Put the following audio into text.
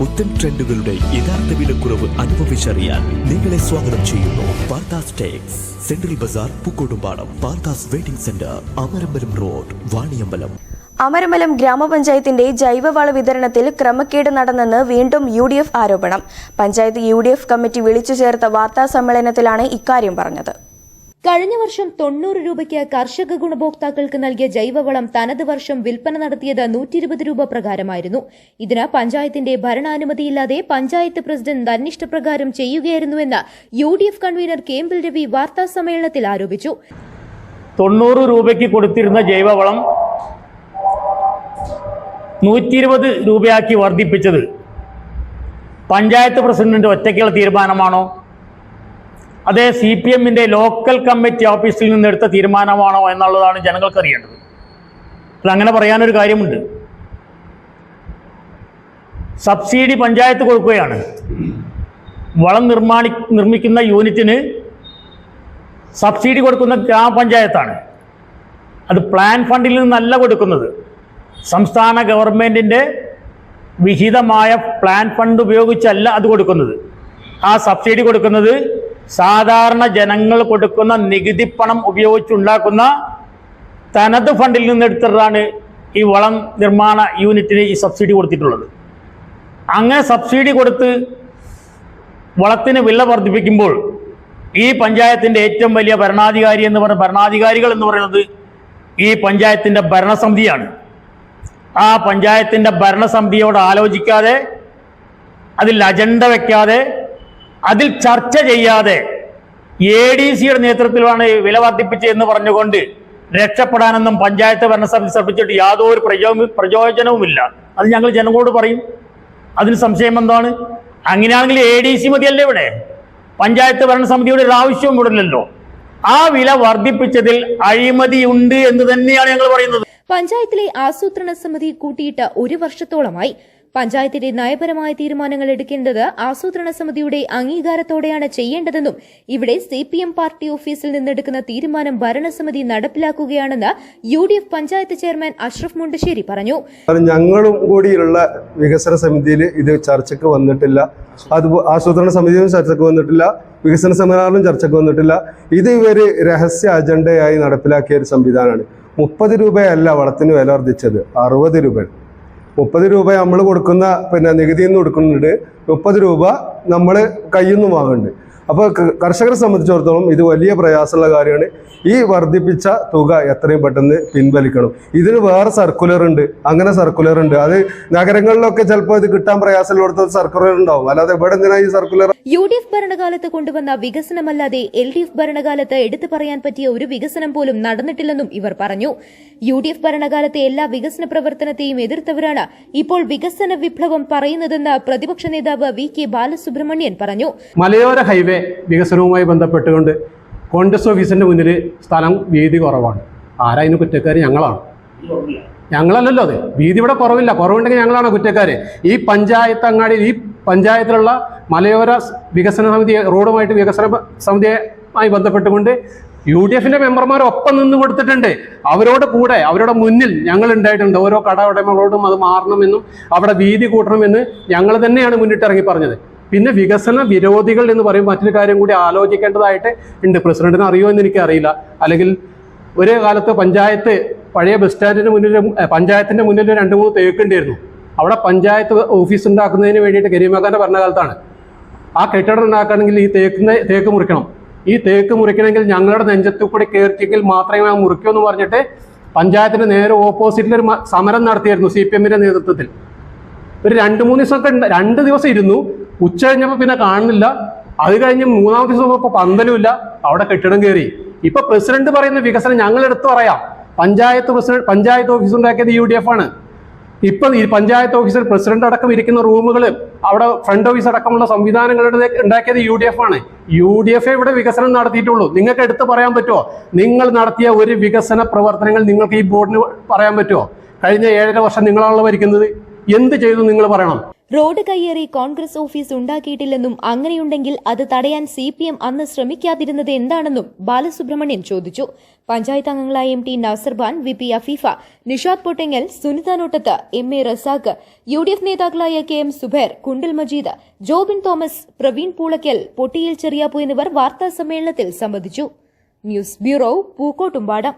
പുത്തൻ ട്രെൻഡുകളുടെ യഥാർത്ഥ വിലക്കുറവ് അനുഭവിച്ചറിയാൻ നിങ്ങളെ സ്വാഗതം ചെയ്യുന്നു Parthas Tex. Central bazaar Pookkottumpadam Parthas wedding centre Amarambalam road Vaniyambalam. Amarambalam ഗ്രാമപഞ്ചായത്തിന്റെ ജൈവവള വിതരണത്തിൽ ക്രമക്കേട് നടന്നെന്ന് വീണ്ടും യു ഡി എഫ് ആരോപണം. Panchayat U D F committee വിളിച്ചു ചേർത്ത വാർത്താ സമ്മേളനത്തിലാണ് ഇക്കാര്യം പറഞ്ഞത്. കഴിഞ്ഞ വർഷം തൊണ്ണൂറ് രൂപയ്ക്ക് കർഷക ഗുണഭോക്താക്കൾക്ക് നൽകിയ ജൈവവളം തനത് വർഷം വിൽപ്പന നടത്തിയത് നൂറ്റി ഇരുപത് രൂപ പ്രകാരമായിരുന്നു. ഇതിന് പഞ്ചായത്തിന്റെ ഭരണാനുമതിയില്ലാതെ പഞ്ചായത്ത് പ്രസിഡന്റ് തന്നിഷ്ടപ്രകാരം ചെയ്യുകയായിരുന്നുവെന്ന് U D F convener Kembil Ravi വാർത്താ സമ്മേളനത്തിൽ ആരോപിച്ചു. തൊണ്ണൂറ് രൂപയ്ക്ക് കൊടുത്തിരുന്ന ജൈവവളം നൂറ്റി ഇരുപത് രൂപയാക്കി വർദ്ധിപ്പിച്ചത് പഞ്ചായത്ത് പ്രസിഡന്റിന്റെ ഒറ്റയ്ക്കുള്ള തീരുമാനമാണോ? അതേ സി പി എമ്മിന്റെ ലോക്കൽ കമ്മിറ്റി ഓഫീസിൽ നിന്ന് എടുത്ത തീരുമാനമാണോ എന്നുള്ളതാണ് ജനങ്ങൾക്ക് അറിയേണ്ടത്. അത് അങ്ങനെ പറയാനൊരു കാര്യമുണ്ട്. സബ്സിഡി പഞ്ചായത്ത് കൊടുക്കുകയാണ്. വളം നിർമ്മാണി നിർമ്മിക്കുന്ന യൂണിറ്റിന് സബ്സിഡി കൊടുക്കുന്ന ഗ്രാമപഞ്ചായത്താണ്. അത് പ്ലാൻ ഫണ്ടിൽ നിന്നല്ല കൊടുക്കുന്നത്. സംസ്ഥാന ഗവൺമെന്റിന്റെ വിഹിതമായ പ്ലാൻ ഫണ്ട് ഉപയോഗിച്ചല്ല അത് കൊടുക്കുന്നത്. ആ സബ്സിഡി കൊടുക്കുന്നത് സാധാരണ ജനങ്ങൾ കൊടുക്കുന്ന നികുതി പണം ഉപയോഗിച്ചുണ്ടാക്കുന്ന തനത് ഫണ്ടിൽ നിന്നെടുത്തിട്ടാണ് ഈ വളം നിർമ്മാണ യൂണിറ്റിന് ഈ സബ്സിഡി കൊടുത്തിട്ടുള്ളത്. അങ്ങനെ സബ്സിഡി കൊടുത്ത് വളത്തിന് വില വർദ്ധിപ്പിക്കുമ്പോൾ ഈ പഞ്ചായത്തിന്റെ ഏറ്റവും വലിയ ഭരണാധികാരി എന്ന് പറഞ്ഞ ഭരണാധികാരികൾ എന്ന് പറയുന്നത് ഈ പഞ്ചായത്തിന്റെ ഭരണസമിതിയാണ്. ആ പഞ്ചായത്തിന്റെ ഭരണസമിതിയോട് ആലോചിക്കാതെ അതിൽ അജണ്ട വെക്കാതെ അതിൽ ചർച്ച ചെയ്യാതെ എ ഡി സിയുടെ നേതൃത്വത്തിലാണ് വില വർദ്ധിപ്പിച്ചത് എന്ന് പറഞ്ഞുകൊണ്ട് രക്ഷപ്പെടാനൊന്നും പഞ്ചായത്ത് ഭരണസമിതി ശ്രമിച്ചിട്ട് യാതൊരു പ്രയോ പ്രചോദനവുമില്ല. അത് ഞങ്ങൾ ജനങ്ങളോട് പറയും. അതിന് സംശയം എന്താണ്? അങ്ങനെയാണെങ്കിൽ എ ഡി സി മതിയല്ലേ ഇവിടെ? പഞ്ചായത്ത് ഭരണസമിതിയുടെ ഒരു ആവശ്യവും ഇവിടെ ആ വില വർദ്ധിപ്പിച്ചതിൽ അഴിമതിയുണ്ട് എന്ന് തന്നെയാണ് ഞങ്ങൾ പറയുന്നത്. പഞ്ചായത്തിലെ ആസൂത്രണ സമിതി കൂട്ടിയിട്ട് ഒരു വർഷത്തോളമായി പഞ്ചായത്തിന്റെ നയപരമായ തീരുമാനങ്ങൾ എടുക്കേണ്ടത് ആസൂത്രണ സമിതിയുടെ അംഗീകാരത്തോടെയാണ് ചെയ്യേണ്ടതെന്നും ഇവിടെ സി പാർട്ടി ഓഫീസിൽ നിന്നെടുക്കുന്ന തീരുമാനം ഭരണസമിതി നടപ്പിലാക്കുകയാണെന്ന് യു പഞ്ചായത്ത് ചെയർമാൻ അഷ്റഫ് മുണ്ടശ്ശേരി പറഞ്ഞു. ഞങ്ങളും കൂടിയുള്ള വികസന സമിതിയിൽ ഇത് ചർച്ചയ്ക്ക് വന്നിട്ടില്ല. അത് ആസൂത്രണ സമിതിയും ചർച്ചയ്ക്ക് വന്നിട്ടില്ല. വികസന സെമിനാറിലും ചർച്ചയ്ക്ക് വന്നിട്ടില്ല. ഇത് ഇവർ രഹസ്യ അജണ്ടയായി നടപ്പിലാക്കിയ ഒരു സംവിധാനമാണ്. മുപ്പത് രൂപയല്ല വളത്തിന് വില വർദ്ധിച്ചത്. അറുപത് രൂപ. മുപ്പത് രൂപ നമ്മൾ കൊടുക്കുന്ന പിന്നെ നികുതിയിൽ നിന്ന് കൊടുക്കുന്നുണ്ട്. മുപ്പത് രൂപ നമ്മൾ കയ്യിൽ നിന്ന് വാങ്ങുന്നുണ്ട്. അപ്പോൾ കർഷകരെ സംബന്ധിച്ചിടത്തോളം ഇത് വലിയ പ്രയാസമുള്ള കാര്യമാണ്. ഈ വർദ്ധിപ്പിച്ച തുക എത്രയും പെട്ടെന്ന് പിൻവലിക്കണം. ഇതിന് വേറെ സർക്കുലർ ഉണ്ട്. അങ്ങനെ സർക്കുലർ ഉണ്ട്. അത് നഗരങ്ങളിലൊക്കെ ചിലപ്പോൾ ഇത് കിട്ടാൻ പ്രയാസമുള്ളിടത്ത് സർക്കുലർ ഉണ്ടാവും. അല്ലാതെ ഇവിടെ എന്തിനാ ഈ സർക്കുലർ യു ഡി എഫ് ഭരണകാലത്ത് കൊണ്ടുവന്ന വികസനമല്ലാതെ എൽ ഡി എഫ് ഭരണകാലത്ത് എടുത്തു പറയാൻ പറ്റിയ ഒരു വികസനം പോലും നടന്നിട്ടില്ലെന്നും ഇവർ പറഞ്ഞു. യു ഡി എഫ് ഭരണകാലത്തെ എല്ലാ വികസന പ്രവർത്തനത്തെയും എതിർത്തവരാണ് ഇപ്പോൾ വികസന വിപ്ലവം പറയുന്നതെന്ന് പ്രതിപക്ഷ നേതാവ് വി കെ ബാലസുബ്രഹ്മണ്യൻ പറഞ്ഞു. മലയോര ഹൈവേ വികസനവുമായി ബന്ധപ്പെട്ടുകൊണ്ട് കോൺഗ്രസ് ഓഫീസിന്റെ മുന്നിൽ സ്ഥലം വീതി കുറവാണ്. ആരാ കുറ്റക്കാർ ഞങ്ങളാണ്. ഞങ്ങളല്ലല്ലോ അത്. വീതി ഇവിടെ കുറവില്ല. കുറവുണ്ടെങ്കിൽ ഞങ്ങളാണ് കുറ്റക്കാർ ഈ പഞ്ചായത്ത് അങ്ങാടി ഈ പഞ്ചായത്തിലുള്ള മലയോര വികസന സമിതി റോഡുമായിട്ട് വികസന സമിതിയുമായി ബന്ധപ്പെട്ടുകൊണ്ട് യു ഡി എഫിന്റെ മെമ്പർമാർ ഒപ്പം നിന്ന് കൊടുത്തിട്ടുണ്ട്. അവരോട് കൂടെ അവരുടെ മുന്നിൽ ഞങ്ങൾ ഉണ്ടായിട്ടുണ്ട്. ഓരോ കട ഉടമകളോടും അത് മാറണമെന്നും അവിടെ വീതി കൂട്ടണമെന്ന് ഞങ്ങൾ തന്നെയാണ് മുന്നിട്ടിറങ്ങി പറഞ്ഞത്. പിന്നെ വികസന വിരോധികൾ എന്ന് പറയും മറ്റൊരു കാര്യം കൂടി ആലോചിക്കേണ്ടതായിട്ട് ഉണ്ട്. പ്രസിഡന്റിന് അറിയോ എന്ന് എനിക്കറിയില്ല. അല്ലെങ്കിൽ ഒരു കാലത്ത് പഞ്ചായത്ത് പഴയ ബസ് സ്റ്റാൻഡിന് മുന്നിൽ പഞ്ചായത്തിന്റെ മുന്നിൽ രണ്ട് മൂന്ന് തേക്കുണ്ടായിരുന്നു. അവിടെ പഞ്ചായത്ത് ഓഫീസ് ഉണ്ടാക്കുന്നതിന് വേണ്ടിയിട്ട് കരീമഖാന്റെ ഭരണകാലത്താണ്. ആ കെട്ടിടം ഉണ്ടാക്കണമെങ്കിൽ ഈ തേക്ക് തേക്ക് മുറിക്കണം. ഈ തേക്ക് മുറിക്കണമെങ്കിൽ ഞങ്ങളുടെ നെഞ്ചത്തു കൂടി കയറിച്ചെങ്കിൽ മാത്രമേ മുറിക്കൂ എന്ന് പറഞ്ഞിട്ട് പഞ്ചായത്തിന് നേരെ ഓപ്പോസിറ്റിൽ ഒരു സമരം നടത്തിയായിരുന്നു സി പി എമ്മിന്റെ നേതൃത്വത്തിൽ. ഒരു രണ്ട് മൂന്ന് ദിവസമൊക്കെ രണ്ട് ദിവസം ഇരുന്നു. ഉച്ച കഴിഞ്ഞപ്പോൾ പിന്നെ കാണുന്നില്ല. അത് കഴിഞ്ഞ് മൂന്നാമത്തെ ദിവസം ഇപ്പോൾ പന്തലുമില്ല. അവിടെ കെട്ടിടം കയറി ഇപ്പൊ പ്രസിഡന്റ് പറയുന്ന വികസനം ഞങ്ങൾ എടുത്തു പറയാം. പഞ്ചായത്ത് പ്രസിഡന്റ് പഞ്ചായത്ത് ഓഫീസ് ഉണ്ടാക്കിയത് യു ഡി എഫ് ആണ്. ഇപ്പൊ ഈ പഞ്ചായത്ത് ഓഫീസിൽ പ്രസിഡന്റ് അടക്കം ഇരിക്കുന്ന റൂമുകൾ അവിടെ ഫ്രണ്ട് ഓഫീസ് അടക്കമുള്ള സംവിധാനങ്ങൾ ഉണ്ടാക്കിയത് യു ഡി എഫ് ആണ്. യു ഡി എഫ് ഇവിടെ വികസനം നടത്തിയിട്ടുള്ളൂ. നിങ്ങൾക്ക് എടുത്ത് പറയാൻ പറ്റുമോ നിങ്ങൾ നടത്തിയ ഒരു വികസന പ്രവർത്തനങ്ങൾ നിങ്ങൾക്ക് ഈ ബോർഡിന് പറയാൻ പറ്റുമോ കഴിഞ്ഞ ഏഴര വർഷം നിങ്ങളാണല്ലോ ഭരിക്കുന്നത്. എന്ത് ചെയ്തു നിങ്ങൾ പറയണം? റോഡ് കയ്യേറി കോൺഗ്രസ് ഓഫീസ് ഉണ്ടാക്കിയിട്ടില്ലെന്നും അങ്ങനെയുണ്ടെങ്കിൽ അത് തടയാൻ സി പി എം അന്ന് ശ്രമിക്കാതിരുന്നത് എന്താണെന്നും ബാലസുബ്രഹ്മണ്യൻ ചോദിച്ചു. പഞ്ചായത്ത് അംഗങ്ങളായ M T Nasarban V P Afeefa Nishad Pottengal Sunitha Nottath M A Razak U D F നേതാക്കളായ K M Zubair Kundil Majeed Jobin Thomas Praveen Poolakkal Pottiyil Cheriyappu എന്നിവർ വാർത്താ സമ്മേളനത്തിൽ സംബന്ധിച്ചു. News bureau Pookkottumpadam.